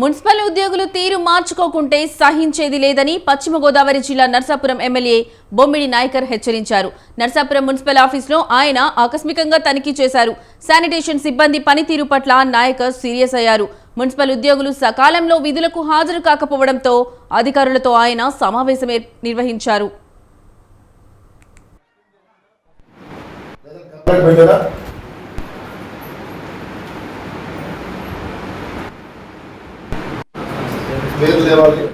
Municipal ఉద్యోగులు తీరు మార్చుకోకుంటే సహించేది లేదని పశ్చిమ గోదావరి జిల్లా నర్సాపురం ఎమ్మెల్యే బొమ్మిడి నాయకర్ హెచ్చరించారు. నర్సాపురం మున్సిపల్ ఆఫీస్లో ఆయన ఆకస్మికంగా తనిఖీ చేశారు. శానిటేషన్ సిబ్బంది పనితీరు పట్ల నాయకర్ సీరియస్ అయ్యారు. మున్సిపల్ ఉద్యోగులు సకాలంలో విధులకు హాజరు కాకపోవడంతో అధికారులతో ఆయన సమావేశం నిర్వహించారు. లేవాలి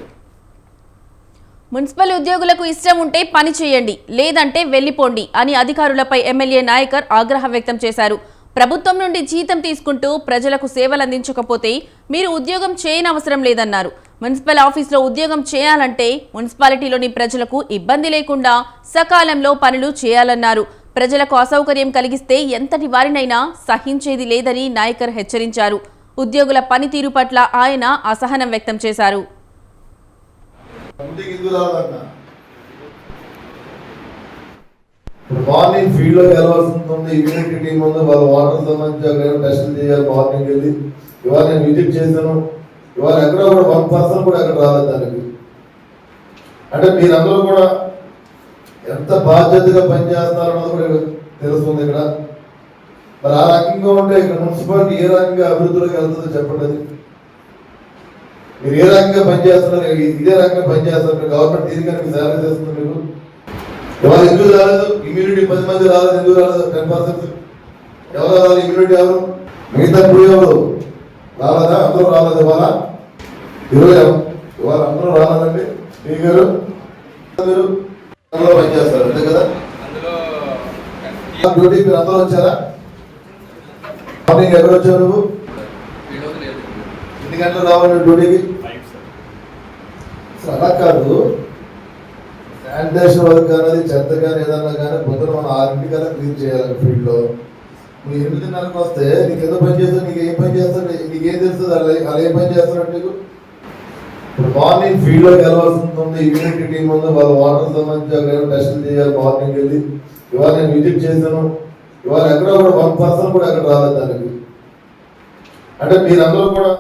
మున్సిపల్ ఉద్యోగులకు ఇష్టం ఉంటే పని చేయండి లేదంటే వెళ్ళిపోండి అని అధికారులపై ఎమ్మెల్యే నాయకర్ ఆగ్రహం వ్యక్తం చేశారు. ప్రభుత్వం నుండి జీతం తీసుకుంటూ ప్రజలకు సేవలు అందించకపోతే మీరు ఉద్యోగం చేయనవసరం లేదన్నారు. మున్సిపల్ ఆఫీసులో ఉద్యోగం చేయాలంటే మున్సిపాలిటీలోని ప్రజలకు ఇబ్బంది లేకుండా సకాలంలో పనులు చేయాలన్నారు. ప్రజలకు అసౌకర్యం కలిగిస్తే ఎంతటి వారినైనా సహించేది లేదని నాయకర్ హెచ్చరించారు. ఉద్యోగుల పనితీరు పట్ల ఆయన అసహనం వ్యక్తం చేశారు. మార్నింగ్ ఫీల్డ్లోకి వెళ్ళాల్సి ఉంటుంది ఇమ్యూనిటీ టీం ఉంది. వాళ్ళ వాటర్ సంబంధించి టెస్ట్ చేయాలి మార్నింగ్ వెళ్ళి. ఇవాళ నేను విజిట్ చేశాను. ఇవాళ ఎక్కడ కూడా వన్ పర్సన్ కూడా ఎక్కడ రాలేదు దానికి. అంటే మీరందరూ కూడా ఎంత బాధ్యతగా పనిచేస్తారన్నది కూడా తెలుస్తుంది ఇక్కడ. మరి ఆ రకంగా ఉంటే ఇక్కడ మున్సిపాలిటీ ఏ రకంగా అభివృద్ధిలోకి వెళ్తుందో చెప్పండి అది. మీరు ఏ రకంగా పనిచేస్తున్నారు? ఇదే రకంగా పనిచేస్తున్నారు? గవర్నమెంట్ దీనికన్నా మీకు శాలరీ చేస్తుంది మీకు? ఇవాళ ఎందుకు రాలేదు? ఇమ్యూనిటీ పది మంది రాలేదు ఎందుకు రాలేదు? టెన్ పర్సెంట్ ఎవరు రాలేదు? ఇమ్యూనిటీ ఎవరు? మిగతా ఇప్పుడు ఎవరు? రాలేదా? అందరూ రాలేదు ఇవాళ? ఇరవై ఇవాళ అందరూ రాలేదండి. మీ గారు? మీరు? పనిచేస్తారు అంతే కదా? డ్యూటీ మీరు అందరూ వచ్చారా? మార్నింగ్ ఎవరు వచ్చావు నువ్వు? ఎన్ని గంటలు రావాలి డ్యూటీకి? అలా కాదు. శానిటేషన్ వర్క్ అనేది చెత్త కానీ ఏదన్నా కానీ పొద్దున మనం ఆరింటికల్లా క్లీన్ చేయాలి ఫీల్డ్లో నువ్వు ఎనిమిదిన్నరకు వస్తే నీకు ఎంత పని చేస్తావు నీకు ఏం పని చేస్తావు నీకు ఏం తెలుస్తుంది అలా అలా ఏం పని చేస్తారంటే నీకు? ఇప్పుడు మార్నింగ్ ఫీల్డ్ వెళ్ళవలసింది వెళ్ళాల్సి ఉంటుంది ఇమ్యూనిటీ టీం ఉంది వాళ్ళ వాటర్ సంబంధించి అక్కడ చేయాలి మార్నింగ్ వెళ్ళి. ఇవాళ నేను విజిట్ చేశాను. ఇవాళ ఎక్కడ కూడా వన్ పర్సన్ కూడా ఎక్కడ రాలేదు దానికి. అంటే మీరందరూ కూడా